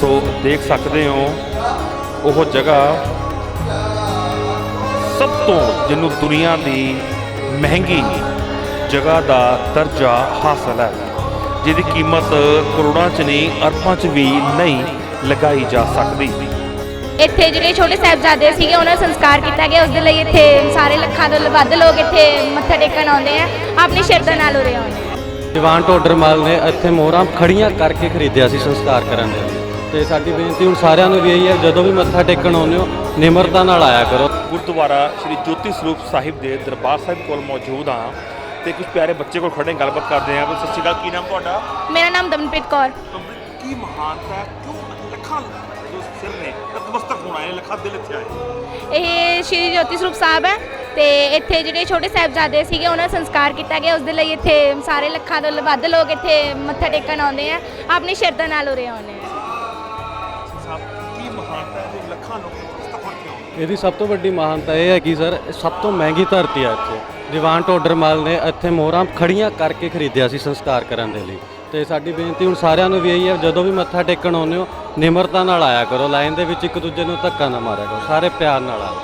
ਸੋ ਦੇਖ ਸਕਦੇ ਹੋ ਉਹ ਜਗ੍ਹਾ ਸਭ ਤੋਂ ਜਿਹਨੂੰ ਦੁਨੀਆ ਦੀ ਮਹਿੰਗੀ ਜਗ੍ਹਾ ਦਾ ਦਰਜਾ ਹਾਸਲ ਹੈ ਜਿਹਦੀ ਕੀਮਤ ਕਰੋੜਾਂ 'ਚ ਨਹੀਂ ਅਰਬਾਂ 'ਚ ਵੀ ਨਹੀਂ ਲਗਾਈ ਜਾ ਸਕਦੀ। ਇੱਥੇ ਜਿਹੜੇ ਛੋਟੇ ਸਾਹਿਬਜ਼ਾਦੇ ਸੀਗੇ ਉਹਨਾਂ ਦਾ ਸੰਸਕਾਰ ਕੀਤਾ ਗਿਆ। ਉਸ ਦੇ ਲਈ ਇੱਥੇ ਸਾਰੇ ਲੱਖਾਂ ਤੋਂ ਵੱਧ ਲੋਕ ਇੱਥੇ ਮੱਥਾ ਟੇਕਣ ਆਉਂਦੇ ਆ। ਆਪਣੀ ਸ਼ਰਧਾ ਨਾਲ ਉਰੇ ਆਉਂਦੇ ਆ। ਦੀਵਾਨ ਟੋਡਰਮਲ ਨੇ ਇੱਥੇ ਮੋਹਰਾਂ ਖੜੀਆਂ ਕਰਕੇ ਖਰੀਦਿਆ ਸੀ ਸੰਸਕਾਰ ਕਰਨ ਦੇ ਲਈ। ਤੇ ਸਾਡੀ ਬੇਨਤੀ ਹੁਣ ਸਾਰਿਆਂ ਨੂੰ ਵੀ ਇਹੀ ਹੈ ਜਦੋਂ ਵੀ ਮੱਥਾ ਟੇਕਣ ਆਉਂਦੇ ਹੋ ਨਿਮਰਤਾ ਨਾਲ ਆਇਆ ਕਰੋ। ਗੁਰਦੁਆਰਾ ਸ੍ਰੀ ਜੋਤੀ ਸਰੂਪ ਸਾਹਿਬ ਦੇ ਦਰਬਾਰ ਸਾਹਿਬ ਕੋਲ ਮੌਜੂਦ ਹਾਂ ਤੇ ਕੁਝ ਪਿਆਰੇ ਬੱਚੇ ਕੋਲ ਖੜੇ ਗੱਲਬਾਤ ਕਰਦੇ ਹਾਂ। ਸਤਿ ਸ਼੍ਰੀ ਅਕਾਲ ਕੀ ਨਾਮ ਤੁਹਾਡਾ? ਮੇਰਾ ਨਾਮ ਦਮਨਪ੍ਰੀਤ ਕੌਰ। ਕੀ ਮਹਾਨਤਾ ਹੈ? ਕਿਉਂ ਲੱਖਾਂ ਜੋ ਸਿਰ ਨੇ ਨਤਮਸਤਕ ਹੋਣਾ ਹੈ ਲੱਖਾਂ ਦਿਲ ਇੱਥੇ ਆਏ। ਇਹ ਸ਼੍ਰੀ ਜੋਤੀ ਸਰੂਪ ਸਾਹਿਬ ਹੈ ਤੇ ਇੱਥੇ ਜਿਹੜੇ ਛੋਟੇ ਸਾਹਿਬਜ਼ਾਦੇ ਸੀਗੇ ਉਹਨਾਂ ਦਾ ਸੰਸਕਾਰ ਕੀਤਾ ਗਿਆ। ਉਸ ਦੇ ਲਈ ਇੱਥੇ ਸਾਰੇ ਲੱਖਾਂ ਤੋਂ ਵੱਧ ਲੋਕ ਇੱਥੇ ਮੱਥਾ ਟੇਕਣ ਆਉਂਦੇ ਆ। ਆਪਣੀ ਸ਼ਰਧਾ ਨਾਲ ਉਰੇ ਆਉਂਦੇ ਆ। ਇਹਦੀ ਸਭ ਤੋਂ ਵੱਡੀ ਮਹਾਨਤਾ ਇਹ ਹੈ ਕਿ ਸਰ ਇਹ ਸਭ ਤੋਂ ਮਹਿੰਗੀ ਧਰਤੀ ਹੈ ਇੱਥੇ। ਦੀਵਾਨ ਟੋਡਰਮਲ ਨੇ ਇੱਥੇ ਮੋਹਰਾਂ ਖੜੀਆਂ ਕਰਕੇ ਖਰੀਦਿਆ ਸੀ ਸੰਸਕਾਰ ਕਰਨ ਦੇ ਲਈ। ਤੇ ਸਾਡੀ ਬੇਨਤੀ ਹੁਣ ਸਾਰਿਆਂ ਨੂੰ ਵੀ ਇਹੀ ਹੈ ਜਦੋਂ ਵੀ ਮੱਥਾ ਟੇਕਣ ਆਉਂਦੇ ਹੋ ਨਿਮਰਤਾ ਨਾਲ ਆਇਆ ਕਰੋ ਲਾਈਨ ਦੇ ਵਿੱਚ ਇੱਕ ਦੂਜੇ ਨੂੰ ਧੱਕਾ ਨਾ ਮਾਰਿਆ ਕਰੋ ਸਾਰੇ ਪਿਆਰ ਨਾਲ ਆਓ।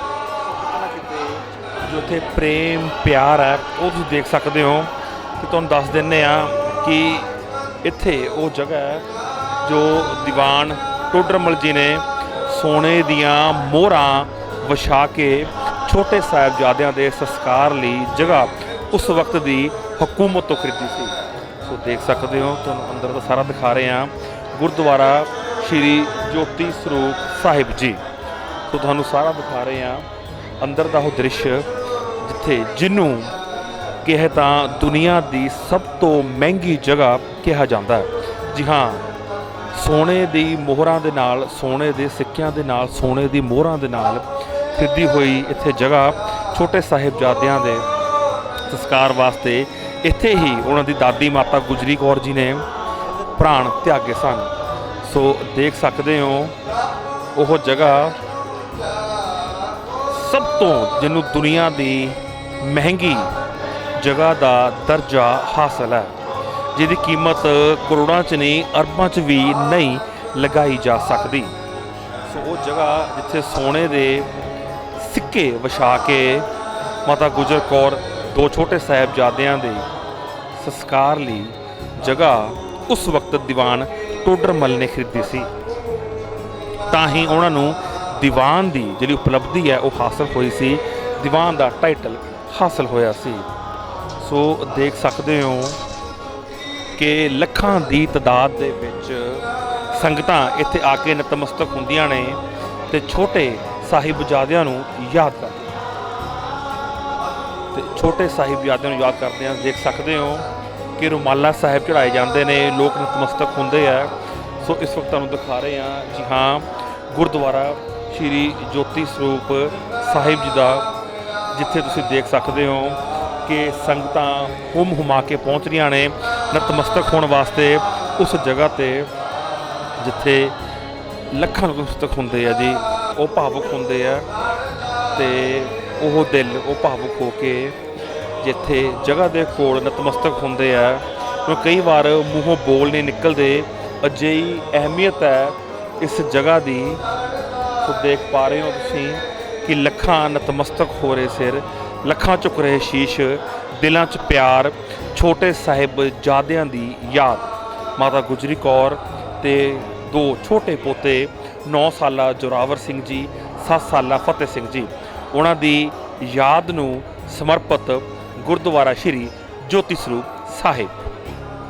ਜੋ ਇੱਥੇ ਪ੍ਰੇਮ ਪਿਆਰ ਹੈ ਉਹ ਤੁਸੀਂ ਦੇਖ ਸਕਦੇ ਹੋ। ਕਿ ਤੁਹਾਨੂੰ ਦੱਸ ਦਿੰਨੇ ਆ ਕਿ ਇੱਥੇ ਉਹ ਜਗ੍ਹਾ ਹੈ ਜੋ ਦੀਵਾਨ ਟੋਡਰਮਲ ਜੀ ਨੇ ਸੋਨੇ ਦੀਆਂ ਮੋਹਰਾਂ ਵਿਛਾ ਕੇ ਛੋਟੇ ਸਾਹਿਬਜ਼ਾਦਿਆਂ ਦੇ ਸੰਸਕਾਰ ਲਈ ਜਗ੍ਹਾ ਉਸ ਵਕਤ ਦੀ ਹਕੂਮਤ ਤੋਂ ਖਰੀਦੀ ਸੀ। ਸੋ ਦੇਖ ਸਕਦੇ ਹੋ, ਤੁਹਾਨੂੰ ਅੰਦਰ ਦਾ ਸਾਰਾ ਦਿਖਾ ਰਹੇ ਹਾਂ। ਗੁਰਦੁਆਰਾ ਸ਼੍ਰੀ ਜੋਤੀ ਸਰੂਪ ਸਾਹਿਬ ਜੀ। ਸੋ ਤੁਹਾਨੂੰ ਸਾਰਾ ਦਿਖਾ ਰਹੇ ਹਾਂ। ਅੰਦਰ ਦਾ ਉਹ ਦ੍ਰਿਸ਼ ਜਿੱਥੇ ਜਿਹਨੂੰ ਕਿਹਾ ਤਾਂ ਦੁਨੀਆ ਦੀ ਸਭ ਤੋਂ ਮਹਿੰਗੀ ਜਗ੍ਹਾ ਕਿਹਾ ਜਾਂਦਾ ਹੈ। ਜੀ ਹਾਂ ਸੋਨੇ ਦੀ ਮੋਹਰਾਂ ਦੇ ਨਾਲ, ਸੋਨੇ ਦੇ ਸਿੱਕਿਆਂ ਦੇ ਨਾਲ, ਸੋਨੇ ਦੀ ਮੋਹਰਾਂ ਦੇ ਨਾਲ ਖਰੀਦੀ ਹੋਈ ਇੱਥੇ ਜਗ੍ਹਾ ਛੋਟੇ ਸਾਹਿਬਜ਼ਾਦਿਆਂ ਦੇ ਸੰਸਕਾਰ ਵਾਸਤੇ। ਇੱਥੇ ਹੀ ਉਹਨਾਂ ਦੀ ਦਾਦੀ ਮਾਤਾ ਗੁਜਰੀ ਕੌਰ ਜੀ ਨੇ ਪ੍ਰਾਣ ਤਿਆਗੇ ਸਨ। ਸੋ ਦੇਖ ਸਕਦੇ ਹੋ, ਉਹ ਜਗ੍ਹਾ ਸਭ ਤੋਂ ਜਿਹਨੂੰ ਦੁਨੀਆ ਦੀ ਮਹਿੰਗੀ ਜਗ੍ਹਾ ਦਾ ਦਰਜਾ ਹਾਸਲ ਹੈ। ਜਿਹਦੀ ਕੀਮਤ ਕਰੋੜਾਂ 'ਚ ਨਹੀਂ, ਅਰਬਾਂ 'ਚ ਵੀ ਨਹੀਂ ਲਗਾਈ ਜਾ ਸਕਦੀ। ਸੋ ਉਹ ਜਗ੍ਹਾ ਜਿੱਥੇ ਸੋਨੇ ਦੇ ਸਿੱਕੇ ਵਿਛਾ ਕੇ ਮਾਤਾ ਗੁਜਰ ਕੌਰ ਦੋ ਛੋਟੇ ਸਾਹਿਬਜ਼ਾਦਿਆਂ ਦੇ ਸੰਸਕਾਰ ਲਈ ਜਗ੍ਹਾ ਉਸ ਵਕਤ ਦੀਵਾਨ ਟੋਡਰਮਲ ਨੇ ਖਰੀਦੀ ਸੀ। ਤਾਂ ਹੀ ਉਹਨਾਂ ਨੂੰ ਦੀਵਾਨ ਦੀ ਜਿਹੜੀ ਉਪਲਬਧੀ ਹੈ, ਉਹ ਹਾਸਲ ਹੋਈ ਸੀ। ਦੀਵਾਨ ਦਾ ਟਾਈਟਲ ਹਾਸਲ ਹੋਇਆ ਸੀ। ਸੋ ਦੇਖ ਸਕਦੇ ਹੋ ਕਿ ਲੱਖਾਂ ਦੀ ਤਦਾਦ ਦੇ ਵਿੱਚ ਸੰਗਤਾਂ ਇੱਥੇ ਆ ਕੇ ਨਤਮਸਤਕ ਹੁੰਦੀਆਂ ਨੇ ਤੇ ਛੋਟੇ ਸਾਹਿਬਜ਼ਾਦਿਆਂ ਨੂੰ ਯਾਦ ਕਰਦੇ ਤੇ ਛੋਟੇ ਸਾਹਿਬਜ਼ਾਦਿਆਂ ਨੂੰ ਯਾਦ ਕਰਦੇ ਆ ਦੇਖ ਸਕਦੇ ਹੋ ਕਿ ਰੁਮਾਲਾ ਸਾਹਿਬ ਚੜਾਏ ਜਾਂਦੇ ਨੇ, ਲੋਕ ਨਤਮਸਤਕ ਹੁੰਦੇ ਆ। ਸੋ ਇਸ ਵਕਤ ਤੁਹਾਨੂੰ ਦਿਖਾ ਰਹੇ ਆ ਜੀ ਹਾਂ, ਗੁਰਦੁਆਰਾ ਸ਼੍ਰੀ ਜੋਤੀ ਸਰੂਪ ਸਾਹਿਬ ਜੀ ਦਾ, ਜਿੱਥੇ ਤੁਸੀਂ ਦੇਖ ਸਕਦੇ ਹੋ ਕਿ ਸੰਗਤਾਂ ਹੁਮ ਹੁਮਾ ਕੇ ਪਹੁੰਚ ਰਹੀਆਂ ਨੇ, ਨਤਮਸਤਕ ਹੋਣ ਵਾਸਤੇ ਉਸ ਜਗ੍ਹਾ ਤੇ ਜਿੱਥੇ ਲੱਖਾਂ ਨਤਮਸਤਕ ਹੁੰਦੇ ਆ ਜੀ, ਉਹ ਭਾਵੁਕ ਹੁੰਦੇ ਆ ਤੇ ਉਹ ਦਿਲ, ਉਹ ਭਾਵੁਕ ਹੋ ਕੇ ਜਿੱਥੇ ਜਗ੍ਹਾ ਦੇ ਕੋਲ ਨਤਮਸਤਕ ਹੁੰਦੇ ਆ। ਉਹ ਕਈ ਵਾਰ ਮੂੰਹੋਂ ਬੋਲ ਨਹੀਂ ਨਿਕਲਦੇ, ਅਜਿਹੀ ਅਹਿਮੀਅਤ ਹੈ ਇਸ ਜਗ੍ਹਾ ਦੀ। ਸੋ ਦੇਖ ਪਾ ਰਹੇ ਹੋ ਤੁਸੀਂ ਕਿ ਲੱਖਾਂ ਨਤਮਸਤਕ ਹੋ ਰਹੇ ਸਿਰ। ਲੱਖਾਂ ਝੁਕ ਰਹੇ ਸ਼ੀਸ਼, ਦਿਲਾਂ 'ਚ ਪਿਆਰ, ਛੋਟੇ ਸਾਹਿਬ ਜਾਦਿਆਂ ਦੀ ਯਾਦ। ਮਾਤਾ ਗੁਜਰੀ ਕੌਰ ਤੇ ਦੋ ਛੋਟੇ ਪੋਤੇ 9 ਸਾਲਾ ਜੋਰਾਵਰ ਸਿੰਘ ਜੀ 7 ਸਾਲਾ ਫਤਿਹ ਸਿੰਘ ਜੀ। ਉਹਨਾਂ ਦੀ ਯਾਦ ਨੂੰ ਸਮਰਪਿਤ ਗੁਰਦੁਆਰਾ ਸ਼੍ਰੀ ਜੋਤੀ ਸਰੂਪ ਸਾਹਿਬ।